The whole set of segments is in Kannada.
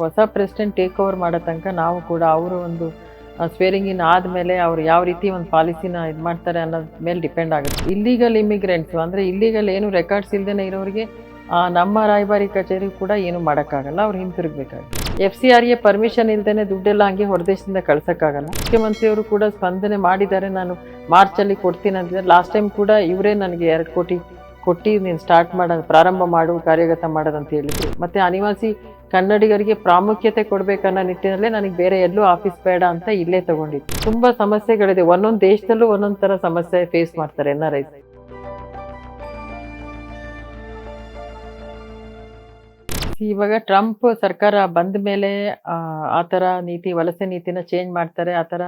ಹೊಸ ಪ್ರೆಸಿಡೆಂಟ್ ಟೇಕ್ ಓವರ್ ಮಾಡೋ ತನಕ ನಾವು ಕೂಡ ಅವರು ಒಂದು ಸ್ವೇರಿಂಗ್ ಇನ್ ಆದಮೇಲೆ ಅವರು ಯಾವ ರೀತಿ ಒಂದು ಪಾಲಿಸಿನ ಇದು ಮಾಡ್ತಾರೆ ಅನ್ನೋದ್ ಮೇಲೆ ಡಿಪೆಂಡ್ ಆಗುತ್ತೆ. ಇಲ್ಲಿಗಲ್ ಇಮಿಗ್ರೆಂಟ್ಸು ಅಂದರೆ ಇಲ್ಲಿಗಲ್ ಏನು ರೆಕಾರ್ಡ್ಸ್ ಇಲ್ಲದೇ ಇರೋರಿಗೆ ನಮ್ಮ ರಾಯಭಾರಿ ಕಚೇರಿ ಕೂಡ ಏನು ಮಾಡೋಕ್ಕಾಗಲ್ಲ, ಅವ್ರು ಹಿಂತಿರುಗಬೇಕಾಗುತ್ತೆ. ಎಫ್ ಸಿ ಆರ್ಗೆ ಪರ್ಮಿಷನ್ ಇಲ್ದೇ ದುಡ್ಡೆಲ್ಲ ಹಂಗೆ ಹೊರದೇಶದಿಂದ ಕಳ್ಸೋಕ್ಕಾಗಲ್ಲ. ಮುಖ್ಯಮಂತ್ರಿಯವರು ಕೂಡ ಸ್ಪಂದನೆ ಮಾಡಿದ್ದಾರೆ, ನಾನು ಮಾರ್ಚಲ್ಲಿ ಕೊಡ್ತೀನಿ ಅಂತಿದ್ದಾರೆ ಲಾಸ್ಟ್ ಟೈಮ್ ಕೂಡ ಇವರೇ ನನಗೆ ಎರಡು ಕೋಟಿ ಕೊಟ್ಟು ನೀನು ಸ್ಟಾರ್ಟ್ ಮಾಡೋದು ಪ್ರಾರಂಭ ಮಾಡು, ಕಾರ್ಯಗತ ಮಾಡೋದಂತ ಹೇಳಿದ್ರು. ಮತ್ತು ಅನಿವಾಸಿ ಕನ್ನಡಿಗರಿಗೆ ಪ್ರಾಮುಖ್ಯತೆ ಕೊಡಬೇಕನ್ನೋ ನಿಟ್ಟಿನಲ್ಲೇ ನನಗೆ ಬೇರೆ ಎಲ್ಲೂ ಆಫೀಸ್ ಬೇಡ ಅಂತ ಇಲ್ಲೇ ತಗೊಂಡಿದ್ದೆ. ತುಂಬ ಸಮಸ್ಯೆಗಳಿದೆ. ಒಂದೊಂದು ದೇಶದಲ್ಲೂ ಒಂದೊಂದು ಥರ ಸಮಸ್ಯೆ ಫೇಸ್ ಮಾಡ್ತಾರೆ ಎನ್ ಆರ್ ಐಸ್ ಇವಾಗ ಟ್ರಂಪ್ ಸರ್ಕಾರ ಬಂದ ಮೇಲೆ, ಆ ಥರ ನೀತಿ, ವಲಸೆ ನೀತಿನ ಚೇಂಜ್ ಮಾಡ್ತಾರೆ. ಆ ಥರ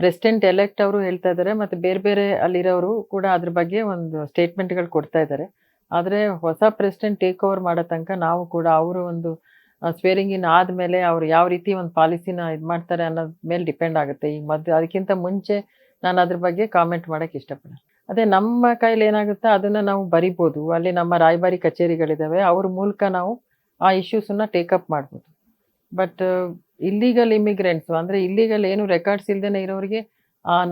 ಪ್ರೆಸಿಡೆಂಟ್ ಎಲೆಕ್ಟ್ ಅವರು ಹೇಳ್ತಾ ಇದ್ದಾರೆ. ಮತ್ತು ಬೇರೆ ಬೇರೆ ಅಲ್ಲಿರೋರು ಕೂಡ ಅದ್ರ ಬಗ್ಗೆ ಒಂದು ಸ್ಟೇಟ್ಮೆಂಟ್ಗಳು ಕೊಡ್ತಾ ಇದ್ದಾರೆ. ಆದರೆ ಹೊಸ ಪ್ರೆಸಿಡೆಂಟ್ ಟೇಕ್ ಓವರ್ ಮಾಡೋ ತನಕ ನಾವು ಕೂಡ ಅವರು ಒಂದು ಸ್ವೇರಿಂಗ್ ಇನ್ ಆದಮೇಲೆ ಅವ್ರು ಯಾವ ರೀತಿ ಒಂದು ಪಾಲಿಸಿನ ಇದು ಮಾಡ್ತಾರೆ ಅನ್ನೋದ್ ಮೇಲೆ ಡಿಪೆಂಡ್ ಆಗುತ್ತೆ. ಈಗ ಮದ್ದು ಅದಕ್ಕಿಂತ ಮುಂಚೆ ನಾನು ಅದ್ರ ಬಗ್ಗೆ ಕಾಮೆಂಟ್ ಮಾಡೋಕ್ಕೆ ಇಷ್ಟಪಡೋಣ ಅದೇ ನಮ್ಮ ಕೈಲಿ ಏನಾಗುತ್ತೆ ಅದನ್ನ ನಾವು ಬರಿಬೋದು. ಅಲ್ಲಿ ನಮ್ಮ ರಾಯಭಾರಿ ಕಚೇರಿಗಳಿದ್ದಾವೆ ಅವ್ರ ಮೂಲಕ ನಾವು ಆ ಇಶ್ಯೂಸನ್ನ ಟೇಕಪ್ ಮಾಡ್ಬೋದು. ಬಟ್ ಇಲ್ಲಿಗಲ್ ಇಮಿಗ್ರೆಂಟ್ಸ್ ಅಂದರೆ ಇಲ್ಲಿಗಲ್ ಏನು ರೆಕಾರ್ಡ್ಸ್ ಇಲ್ದೇನೆ ಇರೋರಿಗೆ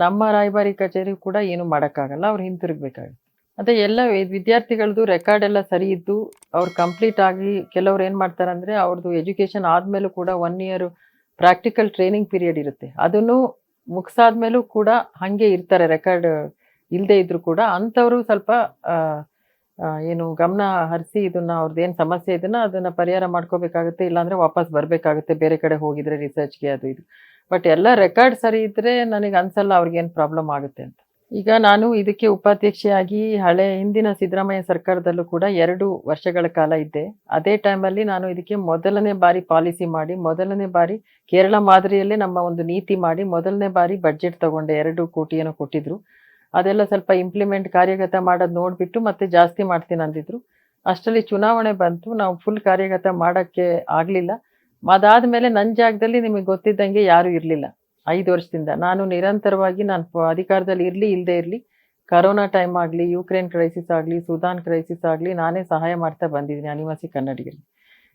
ನಮ್ಮ ರಾಯಭಾರಿ ಕಚೇರಿ ಕೂಡ ಏನು ಮಾಡೋಕ್ಕಾಗಲ್ಲ. ಅವ್ರು ಹಿಂತಿರುಗಬೇಕಾಗುತ್ತೆ. ಅದೇ ಎಲ್ಲ ವಿದ್ಯಾರ್ಥಿಗಳದ್ದು ರೆಕಾರ್ಡ್ ಎಲ್ಲ ಸರಿ ಇದ್ದು ಅವ್ರು ಕಂಪ್ಲೀಟ್ ಆಗಿ ಕೆಲವ್ರು ಏನು ಮಾಡ್ತಾರೆ ಅಂದರೆ ಅವ್ರದ್ದು ಎಜುಕೇಷನ್ ಆದಮೇಲೂ ಕೂಡ one year practical training period ಇರುತ್ತೆ. ಅದನ್ನು ಮುಗಿಸಾದ್ಮೇಲೂ ಕೂಡ ಹಾಗೆ ಇರ್ತಾರೆ ರೆಕಾರ್ಡ್ ಇಲ್ಲದೆ ಇದ್ರು ಕೂಡ ಅಂಥವರು ಸ್ವಲ್ಪ ಏನು ಗಮನ ಹರಿಸಿ ಇದನ್ನ ಅವ್ರದ್ದು ಏನು ಸಮಸ್ಯೆ ಇದನ್ನ ಅದನ್ನ ಪರಿಹಾರ ಮಾಡ್ಕೋಬೇಕಾಗುತ್ತೆ, ಇಲ್ಲಾಂದ್ರೆ ವಾಪಸ್ ಬರಬೇಕಾಗುತ್ತೆ, ಬೇರೆ ಕಡೆ ಹೋಗಿದ್ರೆ ರಿಸರ್ಚ್ಗೆ ಅದು ಇದು. ಬಟ್ ಎಲ್ಲ ರೆಕಾರ್ಡ್ ಸರಿ ಇದ್ರೆ ನನಗೆ ಅನ್ಸಲ್ಲ ಅವ್ರಿಗೇನು ಪ್ರಾಬ್ಲಮ್ ಆಗುತ್ತೆ ಅಂತ. ಈಗ ನಾನು ಇದಕ್ಕೆ ಉಪಾಧ್ಯಕ್ಷೆಯಾಗಿ ಹಳೆ ಹಿಂದಿನ ಸಿದ್ದರಾಮಯ್ಯ ಸರ್ಕಾರದಲ್ಲೂ ಕೂಡ ಎರಡು ವರ್ಷಗಳ ಕಾಲ ಇದ್ದೆ. ಅದೇ ಟೈಮಲ್ಲಿ ನಾನು ಇದಕ್ಕೆ ಮೊದಲನೇ ಬಾರಿ ಪಾಲಿಸಿ ಮಾಡಿ, ಮೊದಲನೇ ಬಾರಿ ಕೇರಳ ಮಾದರಿಯಲ್ಲೇ ನಮ್ಮ ಒಂದು ನೀತಿ ಮಾಡಿ, ಮೊದಲನೇ ಬಾರಿ ಬಜೆಟ್ ತಗೊಂಡೆ. ಎರಡು ಕೋಟಿಯನ್ನು ಕೊಟ್ಟಿದ್ರು. ಅದೆಲ್ಲ ಸ್ವಲ್ಪ ಇಂಪ್ಲಿಮೆಂಟ್ ಕಾರ್ಯಗತ ಮಾಡೋದು ನೋಡಿಬಿಟ್ಟು ಮತ್ತೆ ಜಾಸ್ತಿ ಮಾಡ್ತೀನಿ ಅಂದಿದ್ರು. ಅಷ್ಟರಲ್ಲಿ ಚುನಾವಣೆ ಬಂತು. ನಾವು ಫುಲ್ ಕಾರ್ಯಗತ ಮಾಡೋಕ್ಕೆ ಆಗಲಿಲ್ಲ. ಅದಾದ ಮೇಲೆ ನನ್ನ ಜಾಗದಲ್ಲಿ ನಿಮಗೆ ಗೊತ್ತಿದ್ದಂಗೆ ಯಾರೂ ಇರಲಿಲ್ಲ. ಐದು ವರ್ಷದಿಂದ. ನಾನು ನಿರಂತರವಾಗಿ ನಾನು ಅಧಿಕಾರದಲ್ಲಿ ಇರಲಿ ಇಲ್ಲದೆ ಇರಲಿ, ಕರೋನಾ ಟೈಮ್ ಆಗಲಿ ಯುಕ್ರೇನ್ ಕ್ರೈಸಿಸ್ ಆಗಲಿ ಸುದಾನ್ ಕ್ರೈಸಿಸ್ ಆಗಲಿ ನಾನೇ ಸಹಾಯ ಮಾಡ್ತಾ ಬಂದಿದ್ದೀನಿ ಅನಿವಾಸಿ ಕನ್ನಡಿಗರಿಗೆ.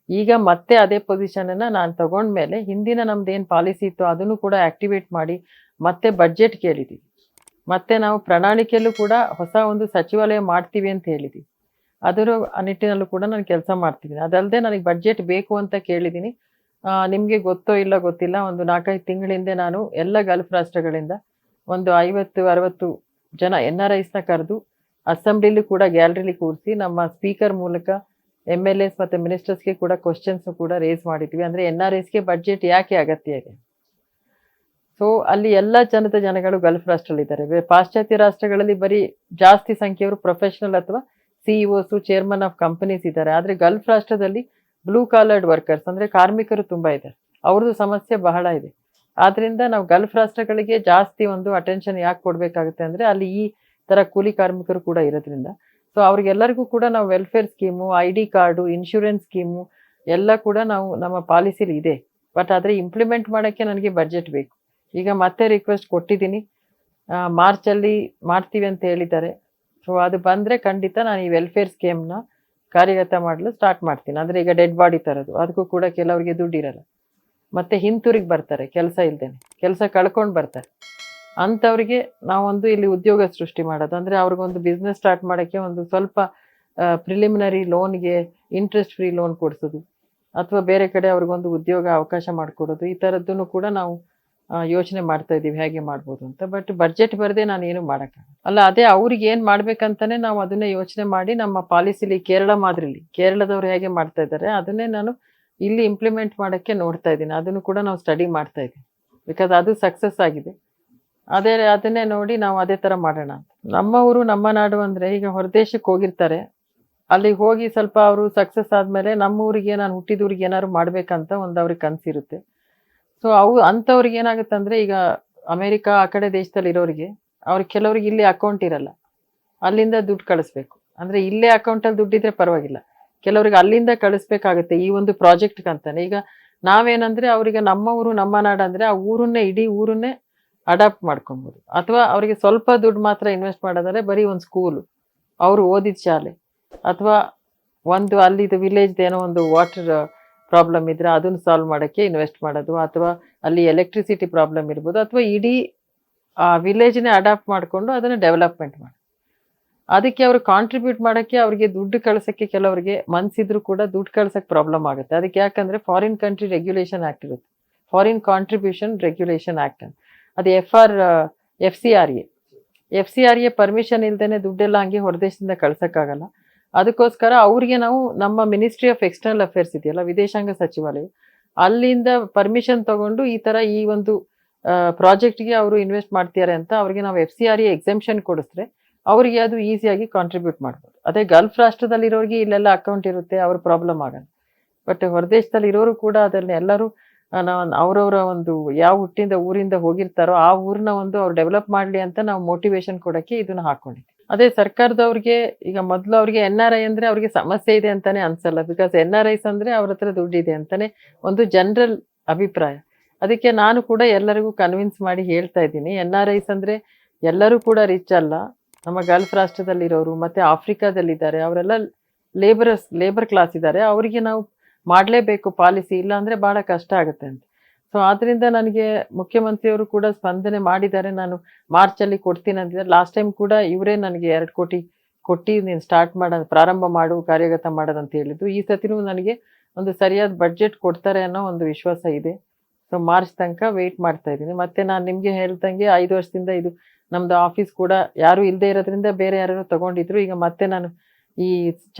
ಈಗ ಮತ್ತೆ ಅದೇ ಪೊಸಿಷನನ್ನು ನಾನು ತಗೊಂಡ್ಮೇಲೆ ಹಿಂದಿನ ನಮ್ದು ಏನು ಪಾಲಿಸಿ ಇತ್ತು ಅದನ್ನು ಕೂಡ ಆಕ್ಟಿವೇಟ್ ಮಾಡಿ ಮತ್ತೆ ಬಜೆಟ್ ಕೇಳಿದ್ದೀವಿ ಮತ್ತೆ ನಾವು ಪ್ರಣಾಳಿಕೆಯಲ್ಲೂ ಕೂಡ ಹೊಸ ಒಂದು ಸಚಿವಾಲಯ ಮಾಡ್ತೀವಿ ಅಂತ ಹೇಳಿದ್ದೀವಿ ಅದರ ನಿಟ್ಟಿನಲ್ಲೂ ಕೂಡ ನಾನು ಕೆಲಸ ಮಾಡ್ತಿದ್ದೀನಿ. ಅದಲ್ಲದೆ ನನಗೆ ಬಜೆಟ್ ಬೇಕು ಅಂತ ಕೇಳಿದ್ದೀನಿ ನಿಮಗೆ ಗೊತ್ತೋ ಇಲ್ಲ ಗೊತ್ತಿಲ್ಲ, ಒಂದು ನಾಲ್ಕೈದು ತಿಂಗಳ ಹಿಂದೆ ನಾನು ಎಲ್ಲ ಗಲ್ಫ್ ರಾಷ್ಟ್ರಗಳಿಂದ ಒಂದು ಐವತ್ತು, ಅರವತ್ತು ಜನ ಎನ್ ಆರ್ ಐಸ್ನ ಕರೆದು ಅಸೆಂಬ್ಲಿಲಿ ಕೂಡ, ಗ್ಯಾಲರಿಲಿ ಕೂರಿಸಿ ನಮ್ಮ ಸ್ಪೀಕರ್ ಮೂಲಕ ಎಂ ಎಲ್ ಎಸ್ ಮತ್ತು ಮಿನಿಸ್ಟರ್ಸ್ಗೆ ಕೂಡ ಕ್ವಶನ್ಸ್ ಕೂಡ ರೇಸ್ ಮಾಡಿದ್ವಿ. ಅಂದರೆ ಎನ್ ಆರ್ ಎಸ್ಗೆ ಬಜೆಟ್ ಯಾಕೆ ಅಗತ್ಯ ಇದೆ? ಸೊ ಅಲ್ಲಿ ಎಲ್ಲ ಜನದ ಜನಗಳು ಗಲ್ಫ್ ರಾಷ್ಟ್ರಲ್ಲಿ ಇದ್ದಾರೆ. ಪಾಶ್ಚಾತ್ಯ ರಾಷ್ಟ್ರಗಳಲ್ಲಿ ಬರೀ ಜಾಸ್ತಿ ಸಂಖ್ಯೆಯವರು ಪ್ರೊಫೆಷನಲ್ ಅಥವಾ ಸಿಇಒಸು ಚೇರ್ಮನ್ ಆಫ್ ಕಂಪನೀಸ್ ಇದ್ದಾರೆ. ಆದರೆ ಗಲ್ಫ್ ರಾಷ್ಟ್ರದಲ್ಲಿ ಬ್ಲೂ ಕಾಲರ್ಡ್ ವರ್ಕರ್ಸ್ ಅಂದರೆ ಕಾರ್ಮಿಕರು ತುಂಬ ಇದ್ದಾರೆ ಅವ್ರದ್ದು ಸಮಸ್ಯೆ ಬಹಳ ಇದೆ. ಆದ್ರಿಂದ ನಾವು ಗಲ್ಫ್ ರಾಷ್ಟ್ರಗಳಿಗೆ ಜಾಸ್ತಿ ಒಂದು ಅಟೆನ್ಷನ್ ಯಾಕೆ ಕೊಡಬೇಕಾಗುತ್ತೆ ಅಂದರೆ ಅಲ್ಲಿ ಈ ಥರ ಕೂಲಿ ಕಾರ್ಮಿಕರು ಕೂಡ ಇರೋದ್ರಿಂದ. ಸೊ ಅವ್ರಿಗೆಲ್ಲರಿಗೂ ಕೂಡ ನಾವು welfare scheme I D card insurance scheme ಎಲ್ಲ ಕೂಡ ನಾವು ನಮ್ಮ ಪಾಲಿಸಿಲಿ ಇದೆ. ಬಟ್ ಆದರೆ ಇಂಪ್ಲಿಮೆಂಟ್ ಮಾಡೋಕ್ಕೆ ನನಗೆ ಬಜೆಟ್ ಬೇಕು. ಈಗ ಮತ್ತೆ ರಿಕ್ವೆಸ್ಟ್ ಕೊಟ್ಟಿದ್ದೀನಿ. ಮಾರ್ಚಲ್ಲಿ ಮಾಡ್ತೀವಿ ಅಂತ ಹೇಳಿದ್ದಾರೆ. ಸೊ ಅದು ಬಂದರೆ ಖಂಡಿತ ನಾನು ಈ ವೆಲ್ಫೇರ್ ಸ್ಕೀಮ್ನ ಕಾರ್ಯಗತ ಮಾಡಲು ಸ್ಟಾರ್ಟ್ ಮಾಡ್ತೀನಿ. ಅಂದರೆ ಈಗ ಡೆಡ್ ಬಾಡಿ ತರೋದು. ಅದಕ್ಕೂ ಕೂಡ ಕೆಲವರಿಗೆ ದುಡ್ಡು ಇರಲ್ಲ ಮತ್ತೆ ಹಿಂತಿರುಗಿ ಬರ್ತಾರೆ, ಕೆಲಸ ಇಲ್ದೇನೆ. ಕೆಲಸ ಕಳ್ಕೊಂಡು ಬರ್ತಾರೆ. ಅಂಥವ್ರಿಗೆ ನಾವೊಂದು ಇಲ್ಲಿ ಉದ್ಯೋಗ ಸೃಷ್ಟಿ ಮಾಡೋದು. ಅಂದರೆ ಅವ್ರಿಗೊಂದು ಬಿಸ್ನೆಸ್ ಸ್ಟಾರ್ಟ್ ಮಾಡೋಕ್ಕೆ ಒಂದು ಸ್ವಲ್ಪ ಪ್ರಿಲಿಮಿನರಿ ಲೋನ್ಗೆ ಇಂಟ್ರೆಸ್ಟ್ ಫ್ರೀ ಲೋನ್ ಕೊಡಿಸೋದು. ಅಥವಾ ಬೇರೆ ಕಡೆ ಅವ್ರಿಗೊಂದು ಉದ್ಯೋಗ ಅವಕಾಶ ಮಾಡಿಕೊಡೋದು. ಈ ಥರದ್ದನ್ನು ಕೂಡ ನಾವು ಯೋಚನೆ ಮಾಡ್ತಾ ಇದ್ದೀವಿ, ಹೇಗೆ ಮಾಡ್ಬೋದು ಅಂತ. ಬಟ್ ಬಡ್ಜೆಟ್ ಬರದೆ ನಾನು ಏನು ಮಾಡೋಕ್ಕಾಗಲ್ಲ. ಅಲ್ಲ, ಅದೇ ಅವ್ರಿಗೆ ಏನು ಮಾಡ್ಬೇಕಂತಾನೆ ನಾವು ಅದನ್ನೇ ಯೋಚನೆ ಮಾಡಿ ನಮ್ಮ ಪಾಲಿಸಿಲಿ ಕೇರಳ ಮಾದರಿಲಿ, ಕೇರಳದವ್ರು ಹೇಗೆ ಮಾಡ್ತಾ ಇದ್ದಾರೆ, ಅದನ್ನೇ ನಾನು ಇಲ್ಲಿ ಇಂಪ್ಲಿಮೆಂಟ್ ಮಾಡೋಕ್ಕೆ ನೋಡ್ತಾ ಇದ್ದೀನಿ. ಅದನ್ನು ಕೂಡ ನಾವು ಸ್ಟಡಿ ಮಾಡ್ತಾ ಇದ್ದೀವಿ. ಬಿಕಾಸ್ ಅದು ಸಕ್ಸಸ್ ಆಗಿದೆ. ಅದೇ, ಅದನ್ನೇ ನೋಡಿ ನಾವು ಅದೇ ಥರ ಮಾಡೋಣ ನಮ್ಮ ಊರು, ನಮ್ಮ ನಾಡು ಅಂದರೆ ಈಗ ಹೊರದೇಶಕ್ಕೆ ಹೋಗಿರ್ತಾರೆ. ಅಲ್ಲಿಗೆ ಹೋಗಿ ಸ್ವಲ್ಪ ಅವರು ಸಕ್ಸಸ್ ಆದಮೇಲೆ ನಮ್ಮ ಊರಿಗೆ ನಾನು ಹುಟ್ಟಿದ ಊರಿಗೆ ಏನಾದ್ರು ಮಾಡ್ಬೇಕಂತ ಒಂದು ಅವ್ರಿಗೆ ಕನಸಿರುತ್ತೆ. ಸೊ ಅವು ಅಂಥವ್ರಿಗೆ ಏನಾಗುತ್ತೆ ಅಂದರೆ ಈಗ ಅಮೇರಿಕಾ ಆ ಕಡೆ ದೇಶದಲ್ಲಿ ಇರೋರಿಗೆ ಅವ್ರಿಗೆ ಕೆಲವ್ರಿಗೆ ಇಲ್ಲಿ ಅಕೌಂಟ್ ಇರಲ್ಲ. ಅಲ್ಲಿಂದ ದುಡ್ಡು ಕಳಿಸ್ಬೇಕು. ಅಂದ್ರೆ ಇಲ್ಲೇ ಅಕೌಂಟಲ್ಲಿ ದುಡ್ಡಿದ್ರೆ ಪರವಾಗಿಲ್ಲ. ಕೆಲವ್ರಿಗೆ ಅಲ್ಲಿಂದ ಕಳಿಸ್ಬೇಕಾಗುತ್ತೆ ಈ ಒಂದು ಪ್ರಾಜೆಕ್ಟ್ ಅಂತಾನೆ. ಈಗ ನಾವೇನಂದ್ರೆ ಅವರಿಗೆ ನಮ್ಮ ಊರು, ನಮ್ಮ ನಾಡ ಅಂದ್ರೆ ಆ ಊರನ್ನೇ, ಇಡೀ ಊರನ್ನೇ ಅಡಾಪ್ಟ್ ಮಾಡ್ಕೊಬೋದು. ಅಥವಾ ಅವರಿಗೆ ಸ್ವಲ್ಪ ದುಡ್ಡು ಮಾತ್ರ ಇನ್ವೆಸ್ಟ್ ಮಾಡೋದಾದ್ರೆ ಬರೀ ಒಂದು ಸ್ಕೂಲು ಅವರು ಓದಿದ ಶಾಲೆ. ಅಥವಾ ಒಂದು ಅಲ್ಲಿದು ವಿಲೇಜ್ದು ಏನೋ ಒಂದು ವಾಟರ್ ಪ್ರಾಬ್ಲಮ್ ಇದ್ರೆ ಅದನ್ನು ಸಾಲ್ವ್ ಮಾಡೋಕ್ಕೆ ಇನ್ವೆಸ್ಟ್ ಮಾಡೋದು ಅಥವಾ ಅಲ್ಲಿ ಎಲೆಕ್ಟ್ರಿಸಿಟಿ ಪ್ರಾಬ್ಲಮ್ ಇರ್ಬೋದು ಅಥವಾ ಇಡೀ, ಆ ವಿಲೇಜ್ನೇ ಅಡಾಪ್ಟ್ ಮಾಡಿಕೊಂಡು ಅದನ್ನು ಡೆವಲಪ್ಮೆಂಟ್ ಮಾಡಿ. ಅದಕ್ಕೆ ಅವರು ಕಾಂಟ್ರಿಬ್ಯೂಟ್ ಮಾಡೋಕ್ಕೆ ಅವರಿಗೆ ದುಡ್ಡು ಕಳ್ಸೋಕ್ಕೆ ಕೆಲವರಿಗೆ ಮನ್ಸಿದ್ರು ಕೂಡ ದುಡ್ಡು ಕಳ್ಸೋಕ್ಕೆ ಪ್ರಾಬ್ಲಮ್ ಆಗುತ್ತೆ. ಅದಕ್ಕೆ ಯಾಕಂದರೆ ಫಾರಿನ್ ಕಂಟ್ರಿ ರೆಗ್ಯುಲೇಷನ್ ಆ್ಯಕ್ಟ್ ಇರುತ್ತೆ. ಫಾರಿನ್ ಕಾಂಟ್ರಿಬ್ಯೂಷನ್ ರೆಗ್ಯುಲೇಷನ್ ಆ್ಯಕ್ಟ್ ಅಂತ. ಅದು F R F C R A F C R A permission ಇಲ್ದೇನೆ ದುಡ್ಡೆಲ್ಲ ಹಂಗೆ ಹೊರದೇಶದಿಂದ ಕಳ್ಸೋಕ್ಕಾಗಲ್ಲ. ಅದಕ್ಕೋಸ್ಕರ ಅವ್ರಿಗೆ ನಾವು ನಮ್ಮ ಮಿನಿಸ್ಟ್ರಿ ಆಫ್ ಎಕ್ಸ್ಟರ್ನಲ್ ಅಫೇರ್ಸ್ ಇದೆಯಲ್ಲ, ವಿದೇಶಾಂಗ ಸಚಿವಾಲಯ, ಅಲ್ಲಿಂದ ಪರ್ಮಿಷನ್ ತಗೊಂಡು ಈ ತರ ಈ ಒಂದು ಪ್ರಾಜೆಕ್ಟ್ಗೆ ಅವರು ಇನ್ವೆಸ್ಟ್ ಮಾಡ್ತಿದ್ದಾರೆ ಅಂತ ಅವ್ರಿಗೆ ನಾವು F C R A exemption ಕೊಡಿಸ್ರೆ ಅವರಿಗೆ ಅದು ಈಸಿಯಾಗಿ ಕಾಂಟ್ರಿಬ್ಯೂಟ್ ಮಾಡ್ಬೋದು. ಅದೇ ಗಲ್ಫ್ ರಾಷ್ಟ್ರದಲ್ಲಿರೋರಿಗೆ ಇಲ್ಲೆಲ್ಲ ಅಕೌಂಟ್ ಇರುತ್ತೆ, ಅವ್ರ ಪ್ರಾಬ್ಲಮ್ ಆಗಲ್ಲ. ಬಟ್ ಹೊರದೇಶದಲ್ಲಿ ಇರೋರು ಕೂಡ ಅದನ್ನ ಎಲ್ಲರೂ ಅವರವರ ಒಂದು ಯಾವ ಹುಟ್ಟಿಂದ ಊರಿಂದ ಹೋಗಿರ್ತಾರೋ ಆ ಊರನ್ನ ಒಂದು ಅವ್ರು ಡೆವಲಪ್ ಮಾಡಲಿ ಅಂತ ನಾವು ಮೋಟಿವೇಶನ್ ಕೊಡೋಕ್ಕೆ ಇದನ್ನ ಹಾಕೊಂಡಿದ್ವಿ ಅದೇ ಸರ್ಕಾರದವ್ರಿಗೆ ಈಗ ಮೊದಲು ಅವ್ರಿಗೆ ಎನ್ ಆರ್ ಐ ಅಂದ್ರೆ ಅವ್ರಿಗೆ ಸಮಸ್ಯೆ ಇದೆ ಅಂತಾನೆ ಅನ್ಸಲ್ಲ. ಬಿಕಾಸ್ ಎನ್ ಆರ್ ಐಸ್ ಅಂದ್ರೆ ಅವ್ರ ಹತ್ರ ದುಡ್ಡಿದೆ ಅಂತಾನೆ ಒಂದು ಜನರಲ್ ಅಭಿಪ್ರಾಯ. ಅದಕ್ಕೆ ನಾನು ಕೂಡ ಎಲ್ಲರಿಗೂ ಕನ್ವಿನ್ಸ್ ಮಾಡಿ ಹೇಳ್ತಾ ಇದ್ದೀನಿ. ಎನ್ ಆರ್ ಐಸ್ ಅಂದ್ರೆ ಎಲ್ಲರೂ ಕೂಡ ರಿಚ್ ಅಲ್ಲ. ನಮ್ಮ ಗಲ್ಫ್ ರಾಷ್ಟ್ರದಲ್ಲಿರೋರು, ಮತ್ತೆ ಆಫ್ರಿಕಾದಲ್ಲಿದ್ದಾರೆ ಅವರೆಲ್ಲ ಲೇಬರರ್ಸ್ ಲೇಬರ್ ಕ್ಲಾಸ್ ಇದ್ದಾರೆ. ಅವರಿಗೆ ನಾವು ಮಾಡಲೇಬೇಕು ಪಾಲಿಸಿ ಇಲ್ಲ ಅಂದ್ರೆ ಬಹಳ ಕಷ್ಟ ಆಗುತ್ತೆ ಅಂತ. ಸೊ ಆದ್ರಿಂದ ನನಗೆ ಮುಖ್ಯಮಂತ್ರಿಯವರು ಕೂಡ ಸ್ಪಂದನೆ ಮಾಡಿದ್ದಾರೆ. ನಾನು ಮಾರ್ಚಲ್ಲಿ ಕೊಡ್ತೀನಿ ಅಂತಿದ್ದಾರೆ ಲಾಸ್ಟ್ ಟೈಮ್ ಕೂಡ ಇವರೇ ನನಗೆ ಎರಡು ಕೋಟಿ ಕೊಟ್ಟು ನೀನು ಸ್ಟಾರ್ಟ್ ಮಾಡ, ಪ್ರಾರಂಭ ಮಾಡು, ಕಾರ್ಯಗತ ಮಾಡೋದಂತ ಹೇಳಿದ್ದು ಈ ಸತಿನೂ ನನಗೆ ಒಂದು ಸರಿಯಾದ ಬಜೆಟ್ ಕೊಡ್ತಾರೆ ಅನ್ನೋ ಒಂದು ವಿಶ್ವಾಸ ಇದೆ. ಸೊ ಮಾರ್ಚ್ ತನಕ ವೆಯ್ಟ್ ಮಾಡ್ತಾ ಇದ್ದೀನಿ. ಮತ್ತೆ ನಾನು ನಿಮಗೆ ಹೇಳ್ದಂಗೆ ಐದು ವರ್ಷದಿಂದ ಇದು ನಮ್ದು ಆಫೀಸ್ ಕೂಡ ಯಾರು ಇಲ್ಲದೆ ಇರೋದ್ರಿಂದ ಬೇರೆ ಯಾರು ತಗೊಂಡಿದ್ರು. ಈಗ ಮತ್ತೆ ನಾನು ಈ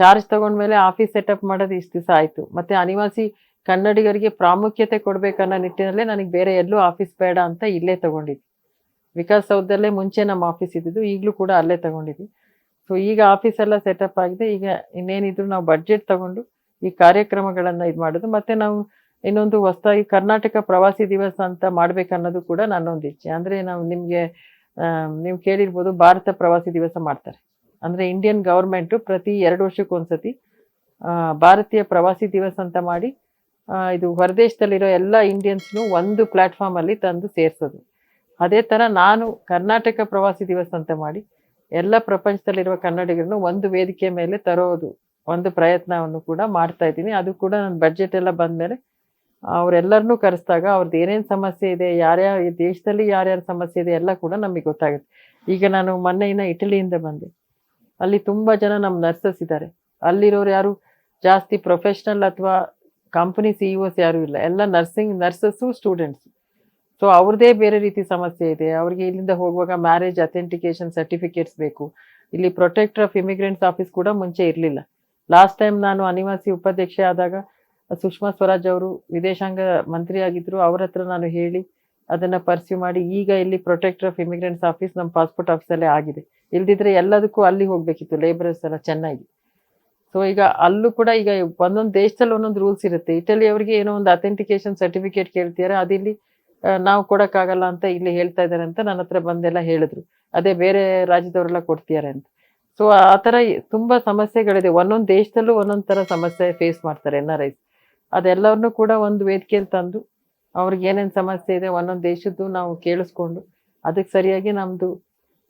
ಚಾರ್ಜ್ ತಗೊಂಡ್ಮೇಲೆ ಆಫೀಸ್ ಸೆಟಪ್ ಮಾಡೋದು ಇಷ್ಟು ದಿವಸ ಆಯಿತು. ಮತ್ತೆ ಅನಿವಾಸಿ ಕನ್ನಡಿಗರಿಗೆ ಪ್ರಾಮುಖ್ಯತೆ ಕೊಡಬೇಕನ್ನೋ ನಿಟ್ಟಿನಲ್ಲೇ ನನಗೆ ಬೇರೆ ಎಲ್ಲೂ ಆಫೀಸ್ ಬೇಡ ಅಂತ ಇಲ್ಲೇ ತಗೊಂಡಿದ್ದೆ. ವಿಕಾಸ್ ಸೌಧದಲ್ಲೇ ಮುಂಚೆ ನಮ್ಮ ಆಫೀಸ್ ಇದ್ದಿದ್ದು, ಈಗಲೂ ಕೂಡ ಅಲ್ಲೇ ತಗೊಂಡಿದ್ವಿ ಸೊ ಈಗ ಆಫೀಸ್ ಎಲ್ಲ ಸೆಟಪ್ ಆಗಿದೆ. ಈಗ ಇನ್ನೇನಿದ್ರು ನಾವು ಬಡ್ಜೆಟ್ ತಗೊಂಡು ಈ ಕಾರ್ಯಕ್ರಮಗಳನ್ನು ಇದು ಮಾಡೋದು. ಮತ್ತೆ ನಾವು ಇನ್ನೊಂದು ಹೊಸದಾಗಿ ಕರ್ನಾಟಕ ಪ್ರವಾಸಿ ದಿವಸ ಅಂತ ಮಾಡ್ಬೇಕನ್ನೋದು ಕೂಡ ನನ್ನೊಂದು ಇಚ್ಛೆ. ಅಂದರೆ ನಾವು ನಿಮಗೆ ನೀವು ಕೇಳಿರ್ಬೋದು ಭಾರತ ಪ್ರವಾಸಿ ದಿವಸ ಮಾಡ್ತಾರೆ. ಅಂದರೆ ಇಂಡಿಯನ್ ಗೌರ್ಮೆಂಟು ಪ್ರತಿ ಎರಡು ವರ್ಷಕ್ಕೊಂದ್ಸತಿ ಭಾರತೀಯ ಪ್ರವಾಸಿ ದಿವಸ ಅಂತ ಮಾಡಿ ಇದು ಹೊರದೇಶದಲ್ಲಿರೋ ಎಲ್ಲ ಇಂಡಿಯನ್ಸ್ನು ಒಂದು ಪ್ಲ್ಯಾಟ್ಫಾರ್ಮಲ್ಲಿ ತಂದು ಸೇರಿಸೋದು. ಅದೇ ಥರ ನಾನು ಕರ್ನಾಟಕ ಪ್ರವಾಸಿ ದಿವಸ ಅಂತ ಮಾಡಿ ಎಲ್ಲ ಪ್ರಪಂಚದಲ್ಲಿರುವ ಕನ್ನಡಿಗರನ್ನು ಒಂದು ವೇದಿಕೆ ಮೇಲೆ ತರೋದು, ಒಂದು ಪ್ರಯತ್ನವನ್ನು ಕೂಡ ಮಾಡ್ತಾ ಇದ್ದೀನಿ. ಅದು ಕೂಡ ನನ್ನ ಬಜೆಟ್ ಎಲ್ಲ ಬಂದಮೇಲೆ ಅವರೆಲ್ಲರನ್ನೂ ಕರೆಸಿದಾಗ ಅವ್ರದ್ದು ಏನೇನು ಸಮಸ್ಯೆ ಇದೆ ಯಾರ್ಯಾವ ದೇಶದಲ್ಲಿ ಯಾರ್ಯಾರ ಸಮಸ್ಯೆ ಇದೆ ಎಲ್ಲ ಕೂಡ ನಮಗೆ ಗೊತ್ತಾಗುತ್ತೆ. ಈಗ ನಾನು ಮೊನ್ನೆಯಿಂದ ಇಟಲಿಯಿಂದ ಬಂದೆ. ಅಲ್ಲಿ ತುಂಬ ಜನ ನಮ್ಮ ನರ್ಸಸ್ ಇದ್ದಾರೆ. ಅಲ್ಲಿರೋರು ಯಾರು ಜಾಸ್ತಿ ಪ್ರೊಫೆಷ್ನಲ್ ಅಥವಾ ಕಂಪನಿ ಸಿಇಒಸ್ ಯಾರು ಇಲ್ಲ. ಎಲ್ಲ ನರ್ಸಿಂಗ್ ನರ್ಸಸ್ಸು ಸ್ಟೂಡೆಂಟ್ಸ್ ಸೊ ಅವ್ರದ್ದೇ ಬೇರೆ ರೀತಿ ಸಮಸ್ಯೆ ಇದೆ. ಅವ್ರಿಗೆ ಇಲ್ಲಿಂದ ಹೋಗುವಾಗ ಮ್ಯಾರೇಜ್ ಅಥೆಂಟಿಕೇಶನ್ ಸರ್ಟಿಫಿಕೇಟ್ಸ್ ಬೇಕು. ಇಲ್ಲಿ ಪ್ರೊಟೆಕ್ಟರ್ ಆಫ್ ಇಮಿಗ್ರೆಂಟ್ಸ್ ಆಫೀಸ್ ಕೂಡ ಮುಂಚೆ ಇರಲಿಲ್ಲ. ಲಾಸ್ಟ್ ಟೈಮ್ ನಾನು ಅನಿವಾಸಿ ಉಪಾಧ್ಯಕ್ಷೆ ಆದಾಗ ಸುಷ್ಮಾ ಸ್ವರಾಜ್ ಅವರು ವಿದೇಶಾಂಗ ಮಂತ್ರಿ ಆಗಿದ್ರು ಅವ್ರ ಹತ್ರ ನಾನು ಹೇಳಿ ಅದನ್ನ ಪರ್ಸ್ಯೂ ಮಾಡಿ ಈಗ ಇಲ್ಲಿ ಪ್ರೊಟೆಕ್ಟರ್ ಆಫ್ ಇಮಿಗ್ರೆಂಟ್ಸ್ ಆಫೀಸ್ ನಮ್ಮ ಪಾಸ್ಪೋರ್ಟ್ ಆಫೀಸಲ್ಲೇ ಆಗಿದೆ. ಇಲ್ದಿದ್ರೆ ಎಲ್ಲದಕ್ಕೂ ಅಲ್ಲಿ ಹೋಗ್ಬೇಕಿತ್ತು. ಲೇಬರರ್ಸ್ ಎಲ್ಲ ಚೆನ್ನಾಗಿ. ಸೊ ಈಗ ಅಲ್ಲೂ ಕೂಡ ಈಗ ಒಂದೊಂದು ದೇಶದಲ್ಲಿ ಒಂದೊಂದು ರೂಲ್ಸ್ ಇರುತ್ತೆ. ಇಟಲಿ ಅವರಿಗೆ ಏನೋ ಒಂದು ಅಥೆಂಟಿಕೇಶನ್ ಸರ್ಟಿಫಿಕೇಟ್ ಕೇಳ್ತಿದ್ದಾರೆ ಅದಿಲ್ಲಿ ನಾವು ಕೊಡೋಕ್ಕಾಗಲ್ಲ ಅಂತ ಇಲ್ಲಿ ಹೇಳ್ತಾ ಇದ್ದಾರೆ ಅಂತ ನನ್ನ ಹತ್ರ ಬಂದೆಲ್ಲ ಹೇಳಿದ್ರು. ಅದೇ ಬೇರೆ ರಾಜ್ಯದವರೆಲ್ಲ ಕೊಡ್ತಿದ್ದಾರೆ ಅಂತ. ಸೊ ಆ ಥರ ತುಂಬಾ ಸಮಸ್ಯೆಗಳಿದೆ. ಒಂದೊಂದು ದೇಶದಲ್ಲೂ ಒಂದೊಂದು ಥರ ಸಮಸ್ಯೆ ಫೇಸ್ ಮಾಡ್ತಾರೆ ಎನ್ ಆರ್ ಐಸ್ ಅದೆಲ್ಲವನ್ನೂ ಕೂಡ ಒಂದು ವೇದಿಕೆಯಲ್ಲಿ ತಂದು ಅವ್ರಿಗೆ ಏನೇನು ಸಮಸ್ಯೆ ಇದೆ ಒಂದೊಂದು ದೇಶದ್ದು ನಾವು ಕೇಳಿಸ್ಕೊಂಡು ಅದಕ್ಕೆ ಸರಿಯಾಗಿ ನಮ್ಮದು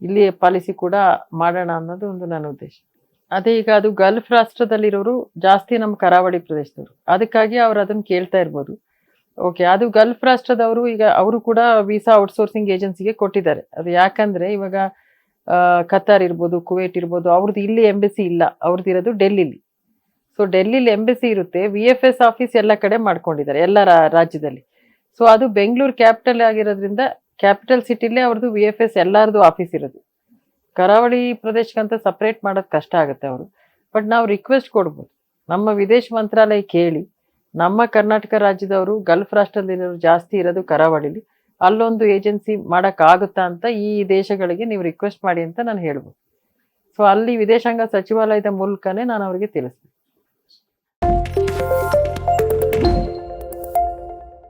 ಇಲ್ಲಿ ಪಾಲಿಸಿ ಕೂಡ ಮಾಡೋಣ ಅನ್ನೋದು ಒಂದು ನನ್ನ ಉದ್ದೇಶ. ಅದೇ ಈಗ ಅದು ಗಲ್ಫ್ ರಾಷ್ಟ್ರದಲ್ಲಿರೋರು ಜಾಸ್ತಿ ನಮ್ಮ ಕರಾವಳಿ ಪ್ರದೇಶದವರು. ಅದಕ್ಕಾಗಿ ಅವ್ರು ಅದನ್ನ ಕೇಳ್ತಾ ಇರ್ಬೋದು. ಓಕೆ ಅದು ಗಲ್ಫ್ ರಾಷ್ಟ್ರದವರು ಈಗ ಅವರು ಕೂಡ ವೀಸಾ ಔಟ್ಸೋರ್ಸಿಂಗ್ ಏಜೆನ್ಸಿಗೆ ಕೊಟ್ಟಿದ್ದಾರೆ. ಅದು ಯಾಕಂದ್ರೆ ಇವಾಗ ಕತಾರ್ ಇರ್ಬೋದು, ಕುವೈಟ್ ಇರ್ಬೋದು ಅವ್ರದ್ದು ಇಲ್ಲಿ ಎಂಬಸಿ ಇಲ್ಲ. ಅವ್ರದ್ದು ಇರೋದು ಡೆಲ್ಲಿಲಿ. ಸೊ ಡೆಲ್ಲಿಲಿ ಎಂಬಸಿ ಇರುತ್ತೆ. ವಿ ಎಫ್ ಎಸ್ ಆಫೀಸ್ ಎಲ್ಲ ಕಡೆ ಮಾಡ್ಕೊಂಡಿದ್ದಾರೆ, ಎಲ್ಲ ರಾಜ್ಯದಲ್ಲಿ. ಸೊ ಅದು ಬೆಂಗಳೂರು ಕ್ಯಾಪಿಟಲ್ ಆಗಿರೋದ್ರಿಂದ, ಕ್ಯಾಪಿಟಲ್ ಸಿಟಿಲೇ ಅವ್ರದ್ದು ವಿ ಎಫ್ ಎಸ್ ಎಲ್ಲರದು ಆಫೀಸ್ ಇರೋದು. ಕರಾವಳಿ ಪ್ರದೇಶಕ್ಕಂತ ಸಪ್ರೇಟ್ ಮಾಡೋದು ಕಷ್ಟ ಆಗುತ್ತೆ ಅವರು. ಬಟ್ ನಾವು ರಿಕ್ವೆಸ್ಟ್ ಕೊಡ್ಬೋದು. ನಮ್ಮ ವಿದೇಶ ಮಂತ್ರಾಲಯ ಕೇಳಿ, ನಮ್ಮ ಕರ್ನಾಟಕ ರಾಜ್ಯದವರು ಗಲ್ಫ್ ರಾಷ್ಟ್ರದಲ್ಲಿರೋರು ಜಾಸ್ತಿ ಇರೋದು ಕರಾವಳಿಲಿ. ಅಲ್ಲೊಂದು ಏಜೆನ್ಸಿ ಮಾಡೋಕ್ಕಾಗುತ್ತಾ ಅಂತ ಈ ದೇಶಗಳಿಗೆ ನೀವು ರಿಕ್ವೆಸ್ಟ್ ಮಾಡಿ ಅಂತ ನಾನು ಹೇಳ್ಬೋದು. ಸೊ ಅಲ್ಲಿ ವಿದೇಶಾಂಗ ಸಚಿವಾಲಯದ ಮೂಲಕನೇ ನಾನು ಅವರಿಗೆ ತಿಳಿಸ್ತೀನಿ